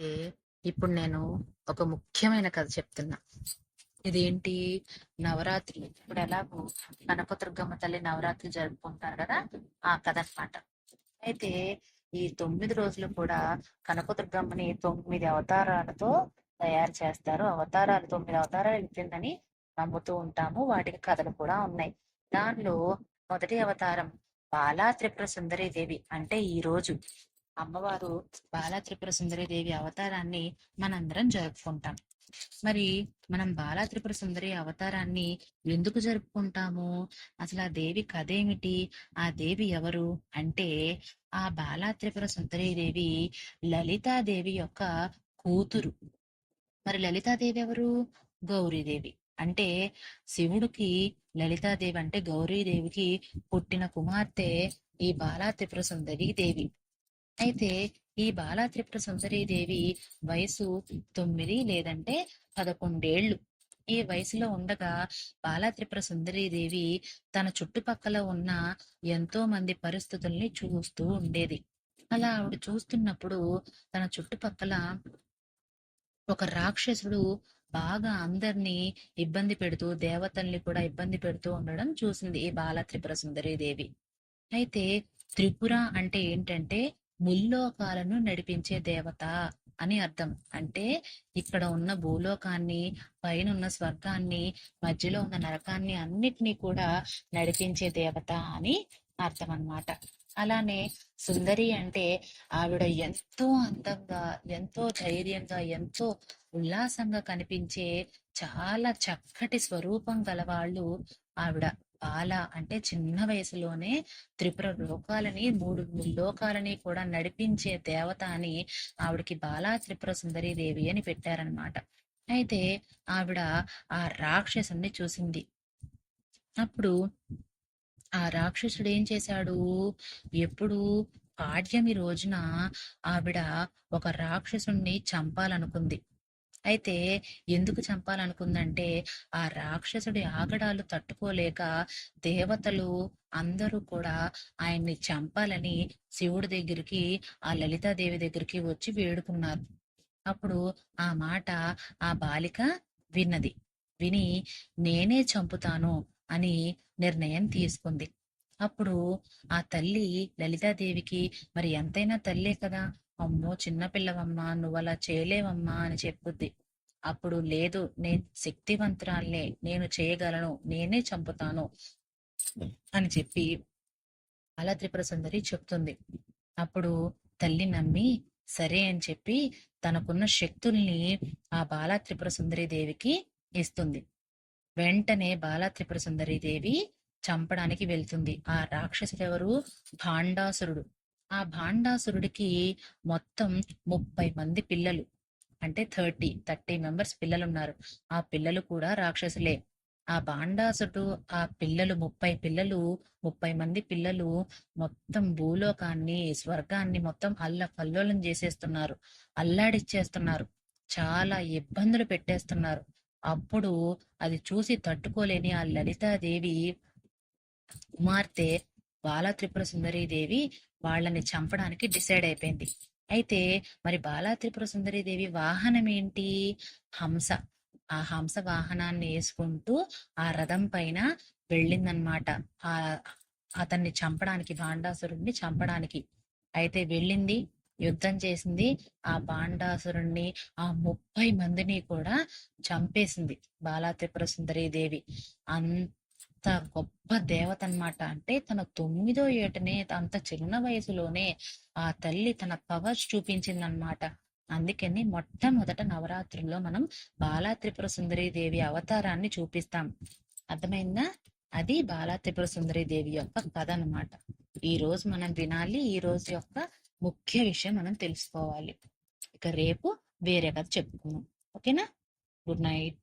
అయితే ఇప్పుడు నేను ఒక ముఖ్యమైన కథ చెప్తున్నా. ఇదేంటి? నవరాత్రి. ఇప్పుడు ఎలాగో కనకదుర్గమ్మ తల్లి నవరాత్రి జరుపుకుంటారు కదా? ఆ కథ అన్నమాట. అయితే ఈ తొమ్మిది రోజులు కూడా కనకదుర్గమ్మని తొమ్మిది అవతారాలతో తయారు చేస్తారు. అవతారాలు తొమ్మిది అవతారాలు ఎత్తిందని నమ్ముతూ ఉంటాము. వాటికి కథలు కూడా ఉన్నాయి. దానిలో మొదటి అవతారం బాలా త్రిపుర సుందరి దేవి అంటే ఈ రోజు అమ్మవారు బాలా త్రిపుర సుందరి దేవి అవతారాన్ని మనందరం జరుపుకుంటాం. మరి మనం బాలా త్రిపుర సుందరి అవతారాన్ని ఎందుకు జరుపుకుంటాము? అసలు ఆ దేవి కథ ఏమిటి? ఆ దేవి ఎవరు? అంటే ఆ బాలా త్రిపుర సుందరి దేవి లలితాదేవి యొక్క కూతురు. మరి లలితాదేవి ఎవరు? గౌరీదేవి అంటే శివుడికి లలితాదేవి అంటే గౌరీదేవికి పుట్టిన కుమార్తె ఈ బాలా త్రిపుర సుందరి దేవి. అయితే ఈ బాలాత్రిపుర సుందరి దేవి వయసు తొమ్మిది లేదంటే పదకొండేళ్ళు ఈ వయసులో ఉండగా బాలాత్రిపుర సుందరీదేవి సుందరి దేవి తన చుట్టుపక్కల ఉన్న ఎంతో మంది పరిస్థితుల్ని చూస్తూ ఉండేది. అలా ఆవిడ చూస్తున్నప్పుడు తన చుట్టుపక్కల ఒక రాక్షసుడు బాగా అందరినీ ఇబ్బంది పెడుతూ దేవతల్ని కూడా ఇబ్బంది పెడుతూ ఉండడం చూసింది ఈ బాల త్రిపుర అయితే త్రిపుర అంటే ఏంటంటే ముల్లోకాలను నడిపించే దేవత అని అర్థం. అంటే ఇక్కడ ఉన్న భూలోకాన్ని పైన ఉన్న స్వర్గాన్ని మధ్యలో ఉన్న నరకాన్ని అన్నిటినీ కూడా నడిపించే దేవత అని అర్థం అన్నమాట అలానే సుందరి అంటే ఆవిడ ఎంతో అందంగా ఎంతో ధైర్యంగా ఎంతో ఉల్లాసంగా కనిపించే చాలా చక్కటి స్వరూపం గలవాళ్ళు ఆవిడ. బాల అంటే చిన్న వయసులోనే త్రిపుర లోకాలని మూడు లోకాలని కూడా నడిపించే దేవత అని ఆవిడకి బాలా త్రిపుర సుందరి దేవి అని పెట్టారనమాట అయితే ఆవిడ ఆ రాక్షసుని చూసింది. అప్పుడు ఆ రాక్షసుడు ఏం చేశాడు? ఎప్పుడు పాడ్యమి రోజున ఆవిడ ఒక రాక్షసుణ్ణి చంపాలనుకుంది. అయితే ఎందుకు చంపాలనుకుందంటే ఆ రాక్షసుడి ఆగడాలు తట్టుకోలేక దేవతలు అందరూ కూడా ఆయన్ని చంపాలని శివుడి దగ్గరికి ఆ లలితాదేవి దగ్గరికి వచ్చి వేడుకున్నారు. అప్పుడు ఆ మాట ఆ బాలిక విన్నది. విని నేనే చంపుతాను అని నిర్ణయం తీసుకుంది. అప్పుడు ఆ తల్లి లలితాదేవికి మరి ఎంతైనా తల్లే కదా అమ్మో చిన్నపిల్లవమ్మా నువ్వు అలా చేయలేవమ్మా అని చెప్పుద్ది. అప్పుడు లేదు నేను శక్తివంతురాలే నేను చేయగలను నేనే చంపుతాను అని చెప్పి అలా త్రిపుర సుందరి చెప్తుంది. అప్పుడు తల్లి నమ్మి సరే అని చెప్పి తనకున్న శక్తుల్ని ఆ బాలా త్రిపుర సుందరి దేవికి ఇస్తుంది. వెంటనే బాలా త్రిపుర సుందరి దేవి చంపడానికి వెళ్తుంది. ఆ రాక్షసుడు ఎవరు భాండాసురుడు. ఆ భాండాసురుడికి మొత్తం ముప్పై మంది పిల్లలు అంటే థర్టీ థర్టీ మెంబర్స్ పిల్లలు ఉన్నారు ఆ పిల్లలు కూడా రాక్షసులే. ఆ బాండాసుడు ఆ పిల్లలు ముప్పై పిల్లలు ముప్పై మంది పిల్లలు మొత్తం భూలోకాన్ని స్వర్గాన్ని మొత్తం అల్ల కల్లోలం చేసేస్తున్నారు. అల్లాడిచ్చేస్తున్నారు. చాలా ఇబ్బందులు పెట్టేస్తున్నారు. అప్పుడు అది చూసి తట్టుకోలేని ఆ లలితాదేవి కుమార్తె బాలా త్రిపుర సుందరి దేవి వాళ్ళని చంపడానికి డిసైడ్ అయిపోయింది. అయితే మరి బాలా త్రిపుర సుందరి దేవి వాహనం ఏంటి? హంస. ఆ హంస వాహనాన్ని వేసుకుంటూ ఆ రథం పైన వెళ్ళిందనమాట ఆ అతన్ని చంపడానికి భాండాసురుణ్ణి చంపడానికి. అయితే వెళ్ళింది యుద్ధం చేసింది. ఆ బాండాసురుణ్ణి ఆ ముప్పై మందిని కూడా చంపేసింది బాలా త్రిపుర సుందరి దేవి. అంత గొప్ప దేవత అన్నమాట అంటే తన తొమ్మిదో ఏటనే అంత చిన్న వయసులోనే ఆ తల్లి తన పవర్స్ చూపించిందన్నమాట. అందుకని మొట్టమొదట నవరాత్రుల్లో మనం బాలా త్రిపుర సుందరి దేవి అవతారాన్ని చూపిస్తాం. అర్థమైందా? అది బాలా త్రిపుర సుందరి దేవి యొక్క కథ అన్నమాట. ఈ రోజు మనం వినాలి ఈ రోజు యొక్క ముఖ్య విషయం మనం తెలుసుకోవాలి. ఇక రేపు వేరే కథ చెప్పుకుందాం. ఓకేనా? Good night.